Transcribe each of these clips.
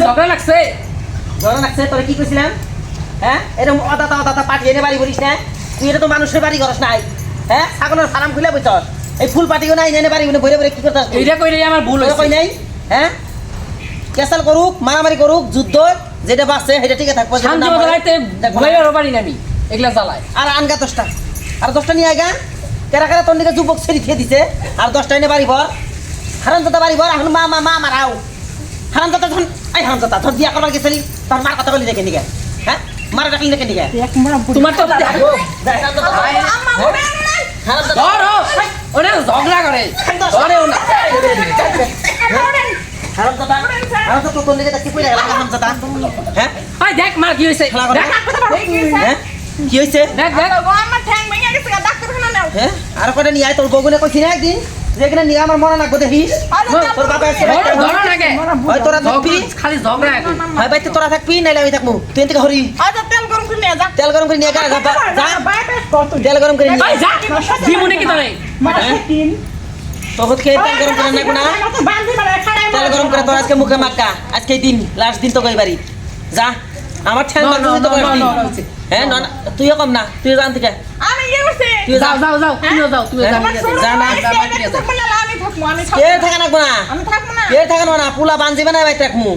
ঝগড়া লাগছে জ্বর লাগছে তোরে কি কইছিলাম হ্যাঁ এরকম অদাতা অদাতা পাঠিয়ে এনে বাড়ি বলিস না তুই এটা তো মানুষের বাড়ি করস নাই হ্যাঁ ছাগলের ফার্ম খুলে বইছস এই ফুল পাটিও নাই এনে বাড়ি বলে ভরে ভরে কি করতাস? এইটা কইলে আমার ভুল তোরা কই হইছে নাই হ্যাঁ কেসাল করুক মারামারি করুক যুদ্ধ যেটা বাঁচছে সেটা ঠিক থাকব শান্তি মতো না। ভুলাইবারও পারি না আমি এগুলা জ্বালায়। আর আনগা দশটা। আর দশটা নিয়ে আয়গা কেরা কেরা তোর দিকে যুবক ছেড়ে খেয়ে দিছে। আর দশটা এনে বাড়ি ভর। হারাম দাদা বাড়ি ভর। এখন মা মা মা মারাও। হারাম দাদা ধন এই হারাম দাদা ধর দিয়া করবার গেছিলি। তোর মার কথা বলি দেখে নিগে হ্যাঁ? মারা ডাকলি দেখে নিগে তোমার তো ঝগড়া করে। না হারাম দাদা হারাম দাদা তোর দিকে দেখতে পড়ে গেল হারাম দাদা হ্যাঁ আই দেখ মা কি হইছে দেখ হ্যাঁ কি হয়েছে দেখ দেখ আমার ঠ্যাং ভেঙে গেছে ডাক্তারখানা নাও হ্যাঁ আর কটা নিয়ে আয় তোর বগুনে কইছি না একদিন যে নিয়ে আমার মনে লাগবে দেখিস তোর বাবা এসে ধরো ধরো হয় তোরা থাকবি খালি ঝগড়া এখন হয় বাইতে তোরা থাকবি নাইলে আমি থাকব তুই এদিকে হরি আচ্ছা তেল গরম করে নিয়ে যা তেল গরম করে নিয়ে যা যা তেল গরম করে নিয়ে যা দিমুনে কি তোরে তোকে খেয়ে তেল গরম করে নেব না তেল গরম করে তোর আজকে মুখে মাক্কা আজকে দিন লাস্ট দিন তো কই বাড়ি? যা আমার ঠ্যাং লাগবে তো no. হ্যাঁ না না, তুইও কম না তুইও জান থেকে আমি ইয়ে করছি। তুই যাও যাও যাও যাও তুমিও যাও। আমার ছোট যা না, ভাই যা, বাকি আছে। থাকব না, আমি থাকব আমি কে থাকা না? আমি থাকব না। কে থাকা না? পুলা বানজিবে না বাইতে রাখমু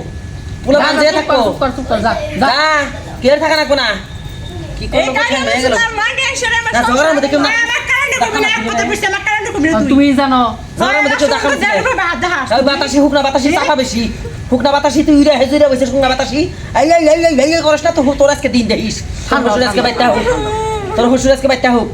পুলা যা, বানজিয়ে চুপ কর, থাকব। চুপ কর, চুপ কর, যা, যা। কে থাকা না? কি এই করব ঠ্যাং ভেঙে গেল। না না, মধ্যে কেউ না- আমার কারণে করবি না এক কথা বুঝতে আমার তুমি জানো বাতাসি। হুক না বাতাসি চাপা বেশি হুক না বাতাসি তুই উড়ে হেজুরে বসে হুক না বাতাসি। এই এই এই এই এই করস না তো তোর আজকে দিন দেখিস। তোর হুসুর আজকে বাইতে হোক। তোর হুসুর আজকে বাইতে হোক।